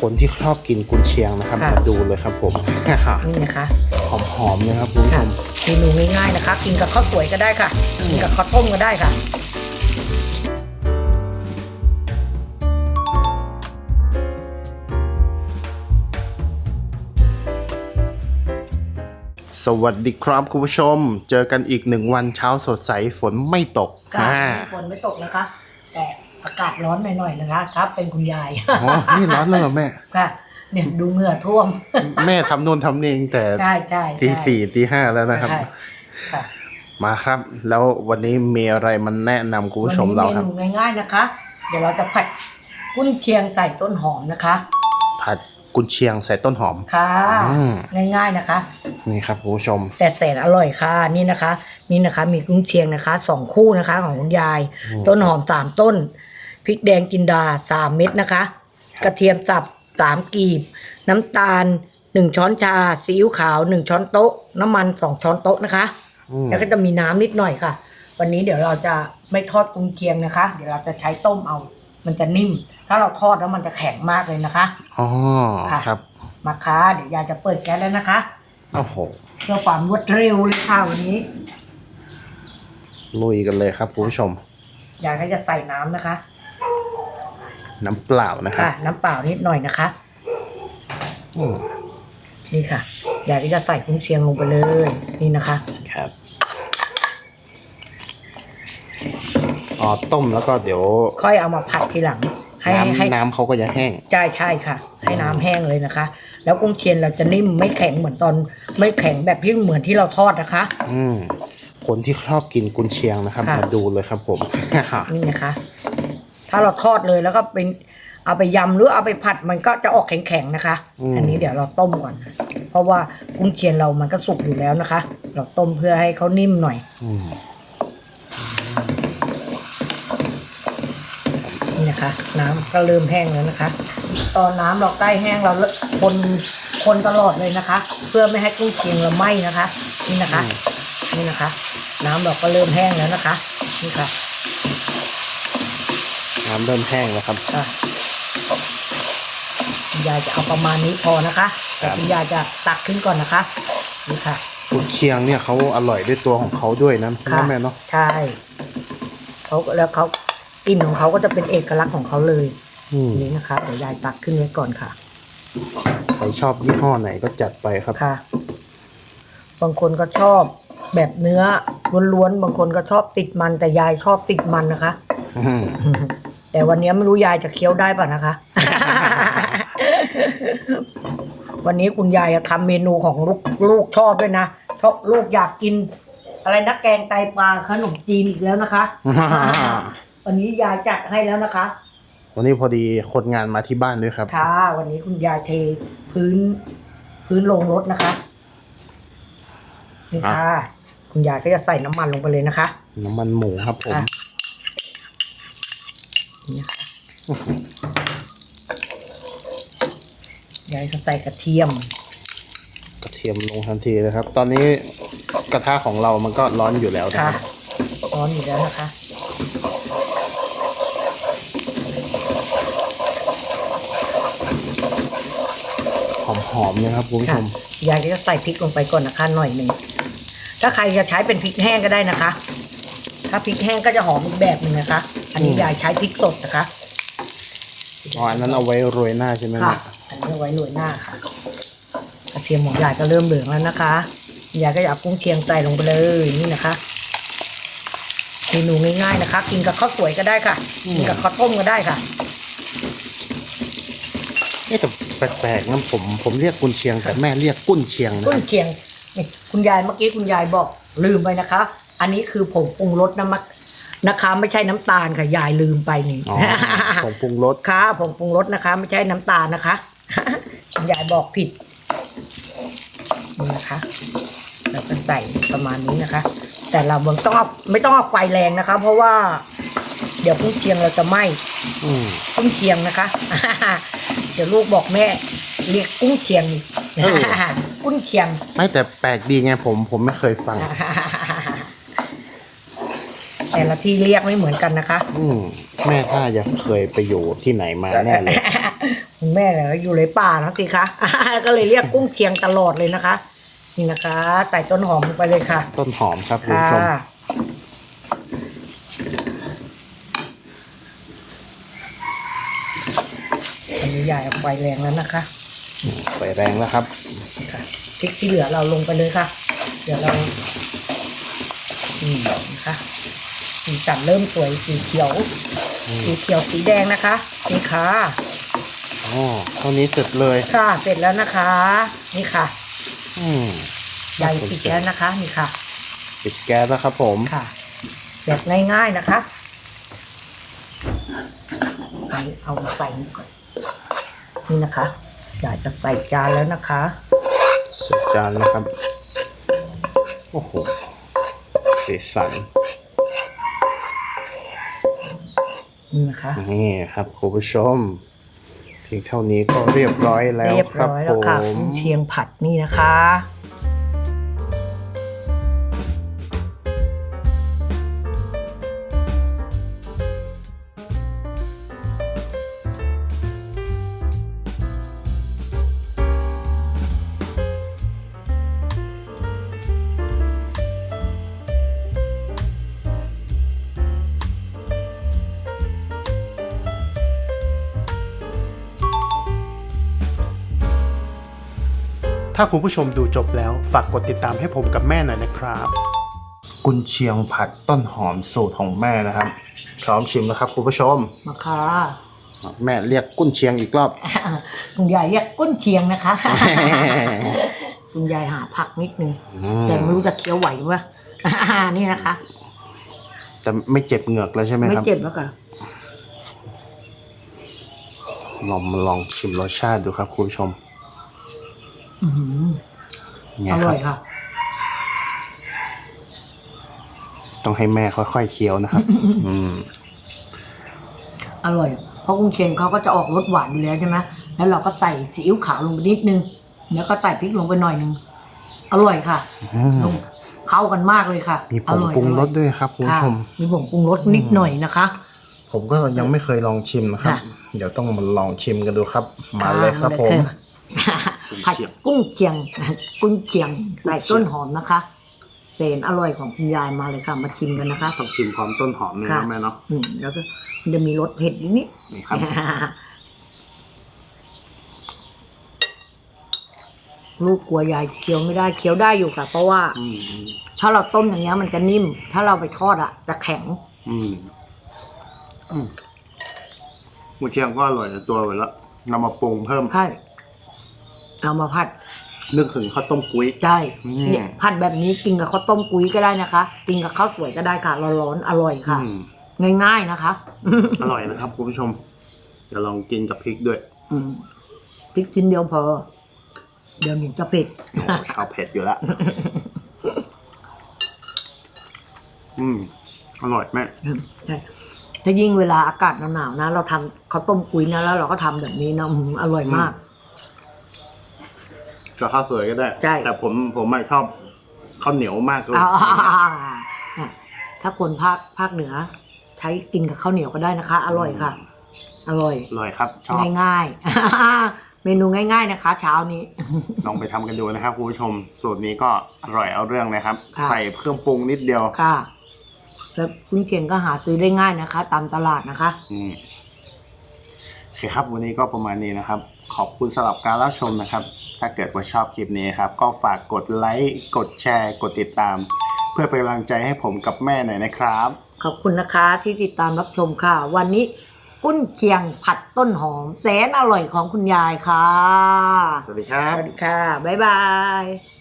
คนที่ชอบกินกุนเชียงนะครับค่ะ มาดูเลยครับผมนี่นะคะหอมๆเลยครับคุณผู้ชค่ะมเมนูง่ายๆนะคะ กินกับข้าวสวยก็ได้ค่ะกินกับข้าวต้มก็ได้ค่ะ สวัสดีครับคุณผู้ชม เจอกันอีกหนึ่งวันเช้าสดใสฝนไม่ตกค่ะอ่า ฝนไม่ตกนะคะ แต่ อากาศร้อนหน่อยๆนะคะครับ เป็นคุณยายอ๋อนี่ร้อนแล้วเหรอแม่ ค่ะ เนี่ยดูเหงื่อท่วม แม่ทำโน่นทำนี่ตั้งแต่ใช่ใช่ตีใช่สี่ตีห้าแล้วนะครับ ใช่ค่ะมาครับ แล้ววันนี้มีอะไรมันแนะนำคุณผู้ชมเราครับ วันนี้เมนูง่ายๆนะคะ เดี๋ยวเราจะผัดกุ้นเชียงใส่ต้นหอมนะคะ ผัดกุนเชียงใส่ต้นหอม ค่ะ อืม ง่ายๆนะคะ นี่ครับคุณผู้ชม แต่แสนอร่อยค่ะนี่นะคะ นี่นะคะ มีกุ้งเชียงนะคะสองคู่นะคะ ของคุณยายอืมต้นหอมสามต้น พริกแดงกินดาสามเม็ดนะคะ กระเทียมสับสามกีบ น้ำตาลหนึ่งช้อนชาซีอิ๊วขาวหนึ่งช้อนโต๊ะ น้ำมันสองช้อนโต๊ะนะคะอืมแล้วก็จะมีน้ำนิดหน่อยค่ะ วันนี้เดี๋ยวเราจะไม่ทอดกุ้งเชียงนะคะ เดี๋ยวเราจะใช้ต้มเอา มันจะนิ่ม ถ้าเราทอดแล้วมันจะแข็งมากเลยนะคะอ๋อค่ะครับ มาค่ะเดี๋ยวยายจะเปิดแก๊สแล้วนะคะโอ้โหเพื่อความรวดเร็วเลยค่ะวันนี้ลุยกันเลยครับคุณผู้ชมยายก็จะใส่น้ำนะคะ น้ำเปล่านะครัค่ะบน้ำเปล่านิดหน่อยนะคะอืมนี่ค่ะยายก็จะใส่กุ้งเชียงลงไปเลยนี่นะคะ ครับอ๋อต้มแล้วก็เดี๋ยวค่อยเอามาผัดทีหลัง ให้ให้น้ำน้ำเขาก็จะแห้ง ใช่ใช่ค่ะ ให้น้ำแห้งเลยนะคะ แล้วกุ้งเชียงเราจะนิ่มไม่แข็งเหมือนตอน ไม่แข็งแบบที่เหมือนที่เราทอดนะคะ อืมคนที่ชอบกินกุนเชียงนะครับ ค่ะ มาดูเลยครับผม นี่นะคะ ถ้าเราทอดเลยแล้วก็เป็นเอาไปยำหรือเอาไปผัดมันก็จะออกแข็งๆนะคะ อืม อันนี้เดี๋ยวเราต้มก่อน เพราะว่ากุ้งเชียงเรามันก็สุกอยู่แล้วนะคะ เราต้มเพื่อให้เขานิ่มหน่อย อืมนี่นะคะ น้ำก็เริ่มแห้งแล้วนะคะ ตอนน้ำเราใกล้แห้งเราคนคนตลอดเลยนะคะ เพื่อไม่ให้กุ้งเชียงเราไหม้นะคะ นี่นะคะ นี่นะคะ น้ำเราก็เริ่มแห้งแล้วนะคะ นี่ค่ะ น้ำเริ่มแห้งแล้วครับ ค่ะคุณยายจะเอาประมาณนี้พอนะคะแต่ครับ คุณยายจะตักขึ้นก่อนนะคะนี่ค่ะ กุนเชียงเนี่ยเขาอร่อยด้วยตัวของเขาด้วยนะค่ะแม่เนาะใช่เขาแล้วเขากลิ่นของเขาก็จะเป็นเอกลักษณ์ของเขาเลยอืมนี่นะคะเดี๋ยวยายตักขึ้นไว้ก่อนค่ะ ใครชอบยี่ห้อไหนก็จัดไปครับ ค่ะ บางคนก็ชอบแบบเนื้อล้วนๆบางคนก็ชอบติดมันแต่ยายชอบติดมันนะคะ อืม แต่วันนี้ไม่รู้ยายจะเคี้ยวได้ป่ะนะคะ วันนี้คุณยายจะทำเมนูของลูกลูกชอบด้วยนะชอบลูกอยากกิน อะไรนะแกงไตปลาขนมจีนอีกแล้วนะคะ วันนี้ยายจัดให้แล้วนะคะ วันนี้พอดีคนงานมาที่บ้านด้วยครับ ค่ะ วันนี้คุณยายเทพื้น พื้นลงรถนะคะนี่ค่ะ คุณยายก็จะใส่น้ำมันลงไปเลยนะคะ น้ำมันหมูครับผมค่ะ นี่ค่ะยายก็ใส่กระเทียม กระเทียมลงทันทีเลยครับ ตอนนี้กระทะของเรามันก็ร้อนอยู่แล้วนะค่ะ ครับร้อนอยู่แล้วนะคะ หอมๆเลยครับคุณผู้ชค่ะมยายก็จะใส่พริกลงไปก่อนนะคะหน่อยหนึ่ง ถ้าใครจะใช้เป็นพริกแห้งก็ได้นะคะ ถ้าพริกแห้งก็จะหอมอีกแบบหนึ่งนะคะ อันนี้อืมยายใช้พริกสดนะคะอ๋ออันนั้นเอาไว้โรยหน้าใช่ไหมค่ะแม่อันนี้เอาไว้โรยหน้าค่ะ กระเทียมของยายก็เริ่มเหลืองแล้วนะคะ ยายก็อยากกุ้งเคียงใส่ลงไปเลยนี่นะคะ เมนูง่ายๆนะคะ กินกับข้าวสวยก็ได้ค่ะ กินกับข้าวต้มก็ได้ค่ะเอ๊ะแต่แปลกๆนะผมผมเรียกกุนเชียง แต่แม่เรียกกุ้นเชียงนะกุ้งเคียงนี่คุณยายเมื่อกี้คุณยายบอกลืมไปนะคะ อันนี้คือผงปรุงรสนะมัก นะคะ ไม่ใช่น้ำตาลค่ะยายลืมไปนี่อ๋อผงปรุงรสค่ะผงปรุงรสนะคะ ไม่ใช่น้ำตาลนะคะคุณยายบอกผิดนี่นะคะแล้วก็ใส่ประมาณนี้นะคะ แต่เราไม่ต้องเอาไม่ต้องเอาไฟแรงนะคะ เพราะว่า เดี๋ยวกุ้งเชียงเราจะไหม้อืมกุ้งเชียงนะคะ เดี๋ยวลูกบอกแม่ เรียกกุ้งเชียงอีกเออกุ้งเชียง ไม่แต่แปลกดีไงผม ผมไม่เคยฟัง แต่ละที่เรียกไม่เหมือนกันนะคะ อืมแม่ถ้าจะเคยไปอยู่ที่ไหนมาแน่เลยคุณคุณแม่เนี่ยอยู่ในป่านะสิคะก็เลยเรียกกุ้งเชียงตลอดเลยนะคะ นี่นะคะใส่ต้นหอมลงไปเลยค่ะ ต้นหอมครับคุณค่ะผู้ชมอันนี้ยายเอาไฟแรงแล้วนะคะไฟแรงแล้วครับค่ะพริกที่เหลือเราลงไปเลยค่ะ เดี๋ยวเราอืมนะคะ สีสันเริ่มสวยสีเขียว สีเขียวสีแดงนะคะนี่ค่ะอ๋อเท่านี้เสร็จเลยค่ะเสร็จแล้วนะคะ นี่ค่ะ อืมยายปิดแล้วนะคะ นี่ค่ะปิดแก๊สแล้วครับผมค่ะแบบง่ายๆนะคะเอาเอามาใส่นี่ก่อนนี่นะคะอยากจะใส่จานแล้วนะคะใส่จานนะครับ โอ้โหสีสัน นี่นะคะนี่ครับคุณผู้ชมเพียงเท่านี้ก็เรียบร้อยแล้วเรียบครับร้อยผแล้วค่ะม เชียงผัดนี่นะคะ ถ้าคุณผู้ชมดูจบแล้วฝากกดติดตามให้ผมกับแม่หน่อยนะครับ กุนเชียงผัดต้นหอมสูตรของแม่นะครับ พร้อมชิมแล้วครับคุณผู้ชม มาค่ะแม่เรียกกุนเชียงอีกรอบ คุณยายเรียกกุ้นเชียงนะคะ คุณยายหาผักนิดนึงอืม แต่ไม่รู้จะเคี้ยวไหวปะนี่นะคะ แต่ไม่เจ็บเหงือกแล้วใช่ไหมไม่ครับ เจ็บแล้วค่ะลองมาลองชิมรสชาติดูครับคุณผู้ชม อื้อหือไงอคร่รัอบยค่ะ ต้องให้แม่ค่อยๆเคี้ยวนะครับ อืม อร่อย เพราะกุ้งเชียงเขาก็จะออกรสหวานอยู่แล้วใช่ไหมแล้วเราก็ใส่ซีอิ๊วขาวลงไปนิดนึง แล้วก็ใส่พริกลงไปหน่อยนึง อร่อยค่ะอืมลงเข้ากันมากเลยค่ะมีผองร่อยปรุงรสออยด้วยครับคุณผู้ค่ะชม มีผงปรุงรสนิดหน่อยนะคะ ผมก็ยังไม่เคยลองชิมนะครับ ค่ะ เดี๋ยวต้องมาลองชิมกันดูครับ มาเลยครับผมค่ะ ผัดกุ้งเชียงกุ้งเชียงใส่ต้นหอมนะคะเศษอร่อยของคุณยายมาเลยค่ะ มาชิมกันนะคะต้องชิมพร้อมต้นหอมเลยค่ะนะแม่เนาะอืมแล้วก็มันจะมีรสเผ็ดนิดนิดนี่ครับลูกกลัวยายเคี้ยวไม่ได้เคี้ยวได้อยู่ค่ะ เพราะว่าอืมถ้าเราต้มอย่างเงี้ยมันจะนิ่ม ถ้าเราไปทอดอะจะแข็ง อืมอืมหมูเชียงก็อร่อยในตัวไปแล้วนำมาปรุงเพิ่มใช่ เอามาผัดนึกถึงข้าวต้มกุ้ยใช่อืม เนี่ยผัดแบบนี้กินกับข้าวต้มกุ้ยก็ได้นะคะกินกับข้าวสวยก็ได้ค่ะร้อนๆอร่อยค่ะ อืมง่ายๆนะคะ อร่อยนะครับคุณผู้ชมเดี๋ยวลองกินกับพริกด้วยอืมพริกชิ้นเดียวพอ เดี๋ยวหนูจะเผ็ดโอ้ชอบเผ็ดอยู่แล้วอืมอร่อยแม่ใช่ถ้ายิ่งเวลาอากาศหนาวๆนะ เราทำข้าวต้มกุ้ยนะแล้วเราก็ทำแบบนี้นะอืมอร่อยมาก กับข้าวสวยก็ได้ ใช่ แต่ผมผมไม่ชอบข้าวเหนียวมากเลยอ่าเนี่ยถ้าคนภาคภาคเหนือใช้กินกับข้าวเหนียวก็ได้นะคะ อร่อยค่ะ อร่อย อร่อยครับ ชอบง่ายๆ เมนูง่าย ๆ นะคะ เช้านี้ ลองไปทำกันดูนะครับคุณผู้ชมสูตรนี้ก็อร่อยเอาเรื่องนะครับ ค่ะ ใส่เครื่องปรุงนิดเดียวค่ะ แล้วคุณเก่งก็หาซื้อได้ง่ายนะคะ ตามตลาดนะคะ อืมโอเคครับ วันนี้ก็ประมาณนี้นะครับ ขอบคุณสำหรับการรับชมนะครับ ถ้าเกิดว่าชอบคลิปนี้ครับ ก็ฝากกดไลค์ กดแชร์ กดติดตาม เพื่อเป็นกำลังใจให้ผมกับแม่หน่อยนะครับ ขอบคุณนะคะที่ติดตามรับชมค่ะ วันนี้กุ้นเชียงผัดต้นหอมแสนอร่อยของคุณยายค่ะ สวัสดีครัสบ วัสดีค่ะ บ๊ายบาย